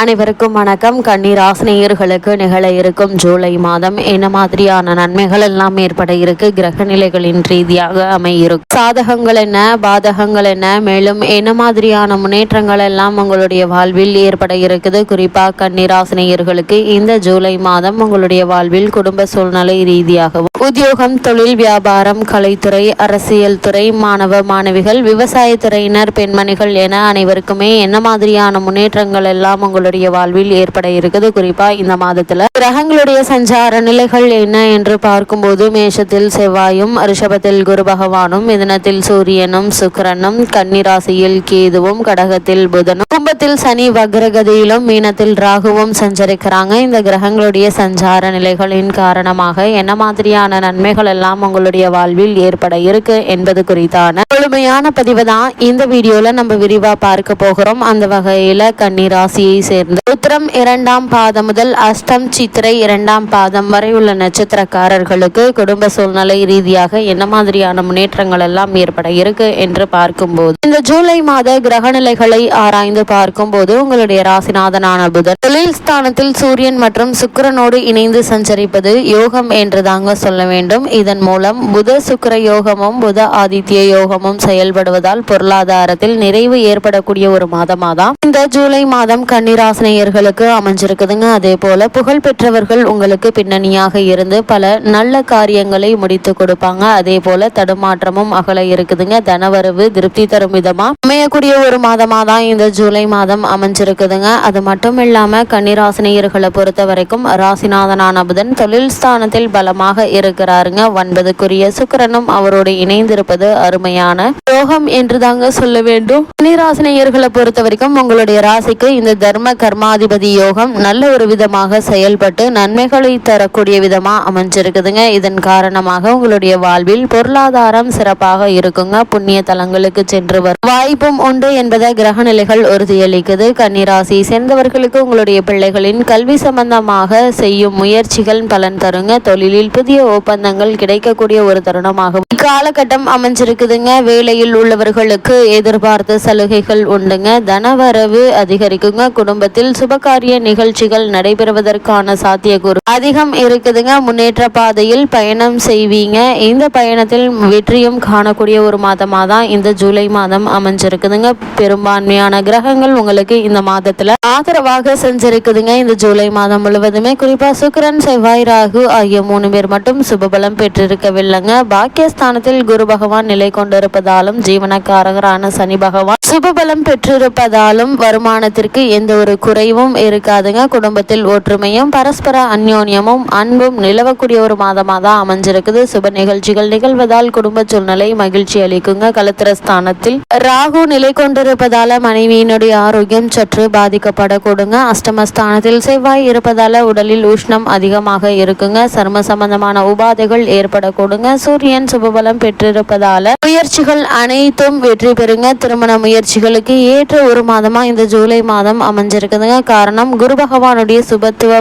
அனைவருக்கும் வணக்கம். கண்ணீர் ஆசினியர்களுக்கு நிகழ இருக்கும் ஜூலை மாதம் என்ன மாதிரியான நன்மைகள் எல்லாம் ஏற்பட இருக்கு? கிரக நிலைகளின் ரீதியாக அமையிருக்கும். சாதகங்கள் என்ன? பாதகங்கள் என்ன? மேலும் என்ன மாதிரியான முன்னேற்றங்கள் எல்லாம் உங்களுடைய வாழ்வில் ஏற்பட இருக்குது? குறிப்பாக கண்ணீர் ஆசினியர்களுக்கு இந்த ஜூலை மாதம் உங்களுடைய வாழ்வில் குடும்ப சூழ்நிலை ரீதியாகவும் உத்தியோகம் தொழில் வியாபாரம் கலைத்துறை அரசியல் துறை மாணவ மாணவிகள் விவசாயத்துறையினர் பெண்மணிகள் என அனைவருக்குமே என்ன மாதிரியான முன்னேற்றங்கள் எல்லாம் உங்களுடைய வாழ்வில் ஏற்பட இருக்குது. குறிப்பா இந்த மாதத்துல கிரகங்களுடைய சஞ்சார நிலைகள் என்ன என்று பார்க்கும்போது மேஷத்தில் செவ்வாயும் ரிஷபத்தில் குரு பகவானும் மிதனத்தில் சூரியனும் சுக்கரனும் கன்னிராசியில் கேதுவும் கடகத்தில் புதனும் கும்பத்தில் சனி வக்ரகதியிலும் மீனத்தில் ராகுவும் சஞ்சரிக்கிறாங்க. இந்த கிரகங்களுடைய சஞ்சார நிலைகளின் காரணமாக என்ன மாதிரியான நன்மைகள் எல்லாம் உங்களுடைய வாழ்வில் ஏற்பட இருக்கு என்பது குறித்தான முழுமையான பதிவு தான் இந்த வீடியோல நம்ம விரிவா பார்க்க போகிறோம். அந்த வகையில கன்னி ராசியை சேர்ந்து. உத்திரம் இரண்டாம் பாதம் முதல் அஷ்டம் சித்திரை இரண்டாம் பாதம் வரை உள்ள நட்சத்திரக்காரர்களுக்கு குடும்ப சூழ்நிலை ரீதியாக என்ன மாதிரியான முன்னேற்றங்கள் எல்லாம் ஏற்பட இருக்கு என்று பார்க்கும்போது இந்த ஜூலை மாத கிரகநிலைகளை ஆராய்ந்து பார்க்கும்போது உங்களுடைய ராசிநாதனான புதன் தொழில் ஸ்தானத்தில் சூரியன் மற்றும் சுக்கரனோடு இணைந்து சஞ்சரிப்பது யோகம் என்று தாங்க சொல்ல வேண்டும். இதன் மூலம் புத சுக்கர யோகமும் புத ஆதித்ய யோகமும் செயல்படுவதால் பொருளாதாரத்தில் நிறைவு ஏற்படக்கூடிய ஒரு மாதமாதான். இந்த ஜூலை மாதம் கண்ணீர் கன்னிராசினியர்களுக்கு அமைஞ்சிருக்குதுங்க. அதே போல புகழ் பெற்றவர்கள் உங்களுக்கு பின்னணியாக இருந்து பல நல்ல காரியங்களை முடித்து கொடுப்பாங்க. அதே போல தடுமாற்றமும் அகல இருக்குதுங்க. தனவரவு திருப்தி தரும் விதமா அமையக்கூடிய ஒரு மாதமா தான் இந்த ஜூலை மாதம் அமைஞ்சிருக்குதுங்க. அது மட்டும் இல்லாம கன்னிராசினியர்களை பொறுத்த வரைக்கும் ராசிநாதனான புதன் தொழில் ஸ்தானத்தில் பலமாக இருக்கிறாருங்க. ஒன்பதுக்குரிய சுக்கிரனும் அவரோடு இணைந்திருப்பது அருமையான யோகம் என்று தாங்க சொல்ல வேண்டும். கன்னிராசினியர்களை பொறுத்த வரைக்கும் உங்களுடைய ராசிக்கு இந்த தர்ம கர்மாதிபதி யோகம் நல்ல ஒரு விதமாக செயல்பட்டு நன்மைகளை தரக்கூடிய விதமா அமைஞ்சிருக்குதுங்க. இதன் காரணமாக உங்களுடைய வாழ்வில் பொருளாதாரம் சிறப்பாக இருக்குங்க. புண்ணிய தலங்களுக்கு சென்று வரும் வாய்ப்பும் உண்டு என்பதை கிரக நிலைகள் உறுதியளிக்குது. கன்னிராசி சேர்ந்தவர்களுக்கு உங்களுடைய பிள்ளைகளின் கல்வி சம்பந்தமாக செய்யும் முயற்சிகள் பலன் தருங்க. தொழிலில் புதிய ஒப்பந்தங்கள் கிடைக்கக்கூடிய ஒரு தருணமாகும் இக்காலகட்டம் அமைஞ்சிருக்குதுங்க. வேலையில் உள்ளவர்களுக்கு எதிர்பார்த்த சலுகைகள் உண்டுங்க. தனவரவு அதிகரிக்குங்க. குடும்ப குடும்பத்தில் சுபகாரிய நிகழ்ச்சிகள் நடைபெறுவதற்கான சாத்தியக்கூறு அதிகம் இருக்குதுங்க. முன்னேற்ற பாதையில் பயணம் செய்வீங்க. இந்த பயணத்தில் வெற்றியும் காணக்கூடிய ஒரு மாதமாக தான் இந்த ஜூலை மாதம் அமைஞ்சிருக்குதுங்க. பெரும்பான்மையான கிரகங்கள் உங்களுக்கு இந்த மாதத்துல ஆதரவாக செஞ்சிருக்குதுங்க. இந்த ஜூலை மாதம் முழுவதுமே குறிப்பா சுக்கிரன் செவ்வாய் ராகு ஆகிய மூணு பேர் மட்டும் சுபபலம் பெற்றிருக்கவில்லைங்க. பாக்கியஸ்தானத்தில் குரு பகவான் நிலை கொண்டிருப்பதாலும் ஜீவனக்காரகரான சனி பகவான் சுபபலம் பெற்றிருப்பதாலும் வருமானத்திற்கு எந்த ஒரு குறைவும் இருக்காதுங்க. குடும்பத்தில் ஒற்றுமையும் பரஸ்பர அந்யோன்யமும் அன்பும் நிலவக்கூடிய ஒரு மாதமாக தான் அமைஞ்சிருக்குது. சுப நிகழ்ச்சிகள் நிகழ்வதால் குடும்ப சூழ்நிலை மகிழ்ச்சி அளிக்குங்க. கலத்திரஸ்தானத்தில் ராகு நிலை கொண்டிருப்பதால மனைவியினுடைய ஆரோக்கியம் சற்று பாதிக்கப்படக்கூடுங்க. அஷ்டமஸ்தானத்தில் செவ்வாய் இருப்பதால உடலில் உஷ்ணம் அதிகமாக இருக்குங்க. சர்ம சம்பந்தமான உபாதைகள் ஏற்படக்கூடுங்க. சூரியன் சுபபலம் பெற்றிருப்பதால முயற்சிகள் அனைத்தும் வெற்றி பெறுங்க. திருமண முயற்சிகளுக்கு ஏற்ற ஒரு மாதமா இந்த ஜூலை மாதம் அமைஞ்சிருக்குதுங்க காரணம் குரு பகவானுடைய சுபத்துவ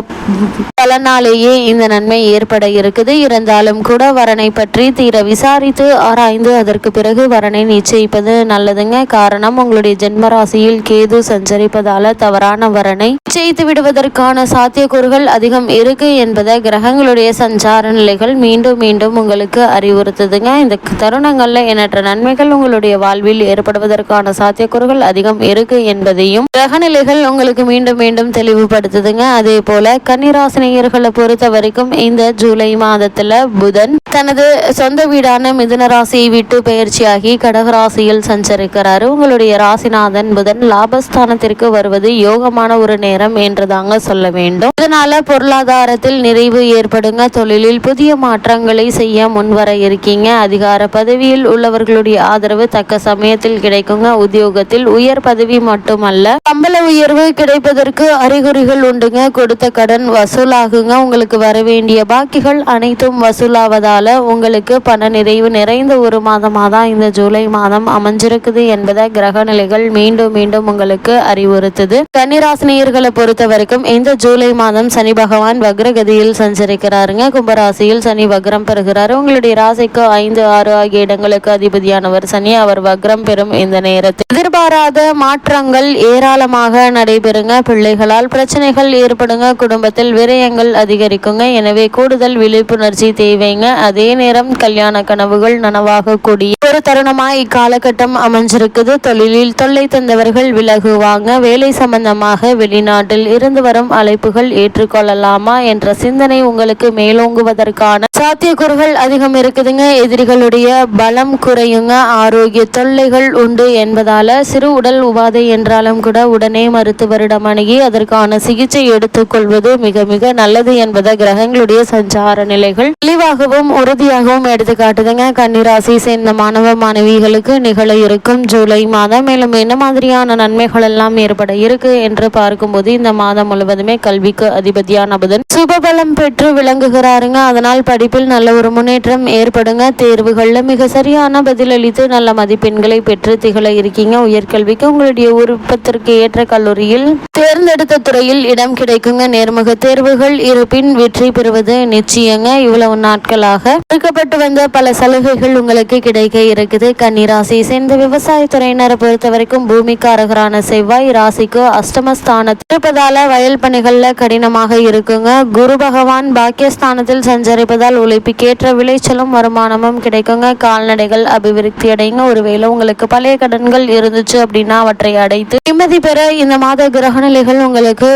பலனாலேயே இந்த நன்மை ஏற்பட இருக்குது. இருந்தாலும் கூட வரனை பற்றி தீர விசாரித்து ஆராய்ந்து அதற்கு பிறகு வரனை நிச்சயிப்பது நல்லதுங்க. காரணம் உங்களுடைய ஜென்மராசியில் கேது சஞ்சரிப்பதால தவறான வரனை நிச்சயித்து விடுவதற்கான சாத்தியக்கூறுகள் அதிகம் இருக்கு என்பதை கிரகங்களுடைய சஞ்சார நிலைகள் மீண்டும் மீண்டும் உங்களுக்கு அறிவுறுத்துதுங்க. இந்த தருணங்கள்ல எண்ணற்ற நன்மைகள் உங்களுடைய வாழ்வில் ஏற்படுவதற்கான சாத்தியக்கூறுகள் அதிகம் இருக்கு என்பதையும் கிரக நிலைகள் உங்களுக்கு மீண்டும் மீண்டும் தெளிவுபடுத்துதுங்க. அதே போல கன்னிராசினியர்களை பொறுத்த வரைக்கும் இந்த ஜூலை மாதத்துல புதன் தனது சொந்த வீடான மிதுன ராசியை விட்டு பயிற்சியாகி கடகராசியில் சஞ்சரிக்கிறாரு. உங்களுடைய ராசிநாதன் புதன் லாபஸ்தானத்திற்கு வருவது யோகமான ஒரு நேரம் என்று தாங்க சொல்ல வேண்டும். இதனால பொருளாதாரத்தில் நிறைவு ஏற்படுங்க. தொழிலில் புதிய மாற்றங்களை செய்ய முன்வர இருக்கீங்க. அதிகார பதவியில் உள்ளவர்களுடைய ஆதரவு தக்க சமயத்தில் கிடைக்குங்க. உத்தியோகத்தில் உயர் பதவி மட்டுமல்ல சம்பள உயர்வு கிடைப்பதற்கு அறிகுறிகள் உண்டுங்க. கொடுத்த கடன் வசூலாகுங்க. உங்களுக்கு வர வேண்டிய பாக்கிகள் அனைத்தும் வசூலாவதால உங்களுக்கு பண நிறைவு நிறைந்த ஒரு மாதமாக தான் இந்த ஜூலை மாதம் அமைஞ்சிருக்குது என்பதை கிரக நிலைகள் மீண்டும் மீண்டும் உங்களுக்கு அறிவுறுத்துது. கன்னிராசினியர்களை பொறுத்த வரைக்கும் இந்த ஜூலை மாதம் சனி பகவான் வக்ரகதியில் சஞ்சரிக்கிறாருங்க. கும்பராசியில் சனி வக்ரம் பெறுகிறார். உங்களுடைய ராசிக்கு ஐந்து ஆறு ஆகிய இடங்களுக்கு அதிபதியானவர் சனி. அவர் வக்ரம் பெறும் இந்த நேரத்தில். எதிர்பாராத மாற்றங்கள் ஏராளமாக நடைபெறும். பெறுங்க. பிள்ளைகளால் பிரச்சனைகள் ஏற்படுங்க. குடும்பத்தில் விரயங்கள் அதிகரிக்குங்க. எனவே கூடுதல் விழிப்புணர்ச்சி தேவைங்க. அதே நேரம் கல்யாண கனவுகள் நனவாகக்கூடிய ஒரு தருணமா இக்காலகட்டம் அமைஞ்சிருக்குது. தொழிலில் தொல்லை தந்தவர்கள் விலகுவாங்க. வேலை சம்பந்தமாக வெளிநாட்டில் இருந்து வரும் அழைப்புகள் ஏற்றுக்கொள்ளலாமா என்ற சிந்தனை உங்களுக்கு மேலோங்குவதற்கான சாத்தியக்கூறுகள் அதிகம் இருக்குதுங்க. எதிரிகளுடைய பலம் குறையுங்க. ஆரோக்கிய தொல்லைகள் உண்டு என்பதால சிறு உடல் உபாதை என்றாலும் கூட உடனே வருடம் அணுகி அதற்கான சிகிச்சை எடுத்துக்கொள்வது மிக மிக நல்லது என்பதை கிரகங்களுடைய சஞ்சார நிலைகள் தெளிவாகவும் உறுதியாகவும் எடுத்து காட்டுதுங்க. கன்னிராசி சேர்ந்த மாணவ மாணவிகளுக்கு நிகழ இருக்கும் ஜூலை மாதம். மேலும் என்ன மாதிரியான நன்மைகள் எல்லாம் ஏற்பட இருக்கு என்று பார்க்கும்போது இந்த மாதம் முழுவதுமே கல்விக்கு அதிபதியான புதன் சுபபலம் பெற்று விளங்குகிறாருங்க. அதனால் படிப்பில் நல்ல ஒரு முன்னேற்றம் ஏற்படுங்க. தேர்வுகளில் மிக சரியான பதிலளித்து நல்ல மதிப்பெண்களை பெற்று திகழ இருக்கீங்க. உயர்கல்விக்கு உங்களுடைய விருப்பத்திற்கு ஏற்ற கல்லூரியில் வகையில் தேர்ந்தெடுத்த துறையில் இடம் கிடைக்குங்க. நேர்முக தேர்வுகள் இருப்பின் வெற்றி பெறுவது நிச்சயங்க. இவ்வளவு நாட்களாக கொடுக்கப்பட்டு வந்த பல சலுகைகள் உங்களுக்கு கிடைக்க இருக்குது. கன்னிராசியை சேர்ந்த விவசாயத்துறையினரை பொறுத்த வரைக்கும் பூமிக்காரகரான செவ்வாய் ராசிக்கு அஷ்டமஸ்தானத்தில் இருப்பதால வயல் பணிகள்ல கடினமாக இருக்குங்க. குரு பகவான் பாக்கியஸ்தானத்தில் சஞ்சரிப்பதால் உழைப்புக்கேற்ற விளைச்சலும் வருமானமும் கிடைக்குங்க. கால்நடைகள் அபிவிருத்தி அடைங்க ஒருவேளை உங்களுக்கு பழைய கடன்கள் இருந்துச்சு அப்படின்னா அவற்றை அடைத்து நிம்மதி பெற இந்த மாத கிரகநிலைகள் உங்களுக்கு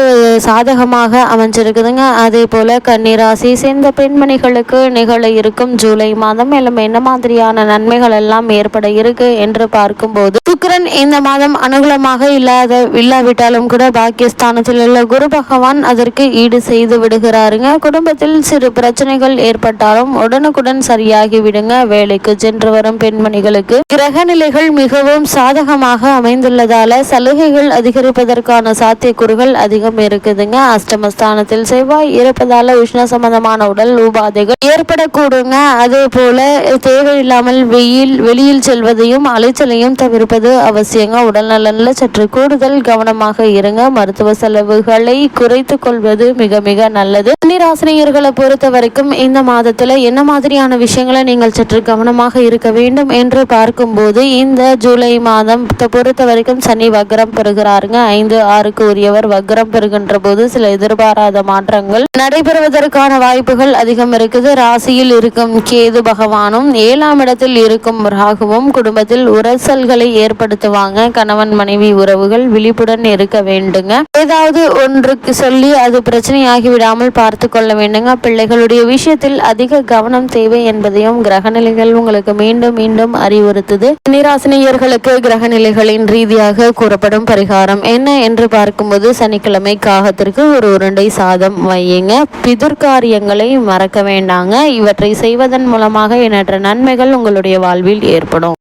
சாதகமாக அமைஞ்சிருக்குதுங்க. அதே போல கன்னிராசி சேர்ந்த பெண்மணிகளுக்கு நிகழ இருக்கும் ஜூலை மாதம் மேலும் என்ன மாதிரியான நன்மைகள் எல்லாம் ஏற்பட இருக்கு என்று பார்க்கும்போது சுக்கரன் இந்த மாதம் அனுகூலமாக இல்லாத இல்லாவிட்டாலும் கூட பாக்கியஸ்தானத்தில் உள்ள குரு பகவான் அதற்கு ஈடு செய்து விடுகிறாருங்க. குடும்பத்தில் சிறு பிரச்சனைகள் ஏற்பட்டாலும் உடனுக்குடன் சரியாகி விடுங்க. வேலைக்கு சென்று வரும் பெண்மணிகளுக்கு கிரக நிலைகள் மிகவும் சாதகமாக அமைந்துள்ளதால சலுகைகள் அதிகரிப்பதற்கான சாத்தியக்கூறுகள் அதிகம் இருக்குதுங்க. அஷ்டமஸ்தானத்தில் செவ்வாய் இருப்பதால உஷ்ண சம்பந்தமான உடல் உபாதைகள் ஏற்படக்கூடுங்க. அதே போல தேவையில்லாமல் வெயில் வெளியில் செல்வதையும் அலைச்சலையும் தவிர்ப்பது அவசியங்க. உடல் நலனில் சற்று கூடுதல் கவனமாக இருங்க. மருத்துவ செலவுகளை குறைத்து கொள்வது மிக மிக நல்லது. கன்னிராசினியர்களை பொறுத்த வரைக்கும் இந்த மாதத்துல என்ன மாதிரியான விஷயங்களை நீங்கள் சற்று கவனமாக இருக்க வேண்டும் என்று பார்க்கும்போது இந்த ஜூலை மாதம் பொறுத்த வரைக்கும் சனி வக்ரம் பெறுகிறாருங்க. ஐந்து ஆறுக்கு உரியவர் வக்ரம் பெறுகின்ற போது சில எதிர்பாராத மாற்றங்கள் நடைபெறுவதற்கான வாய்ப்புகள் அதிகம் இருக்குது. ராசியில் இருக்கும் கேது பகவானும் ஏழாம் இடத்தில் இருக்கும் ராகுவும் குடும்பத்தில் உரசல்களை ஏற்படுத்துவாங்க. கணவன் மனைவி உறவுகள் விழிப்புடன் இருக்க வேண்டுங்க. ஏதாவது ஒன்றுக்கு சொல்லி அது பிரச்சனையாகி விடாமல் பார்த்து கொள்ள வேண்டுங்க. பிள்ளைகளுடைய விஷயத்தில் அதிக கவனம் தேவை என்பதையும் கிரகநிலைகள் உங்களுக்கு மீண்டும் மீண்டும் அறிவுறுத்துது. நிராசனியர்களுக்கு கிரகநிலைகளின் ரீதியாக கூறப்படும் பரிகாரம் என்ன என்று என்று பார்க்கும்போது சனிக்கிழமை காகத்திற்கு ஒரு உருண்டை சாதம் வையுங்க. பிதுர்காரியங்களை மறக்க வேண்டாங்க. இவற்றை செய்வதன் மூலமாக எண்ணற்ற நன்மைகள் உங்களுடைய வாழ்வில் ஏற்படும்.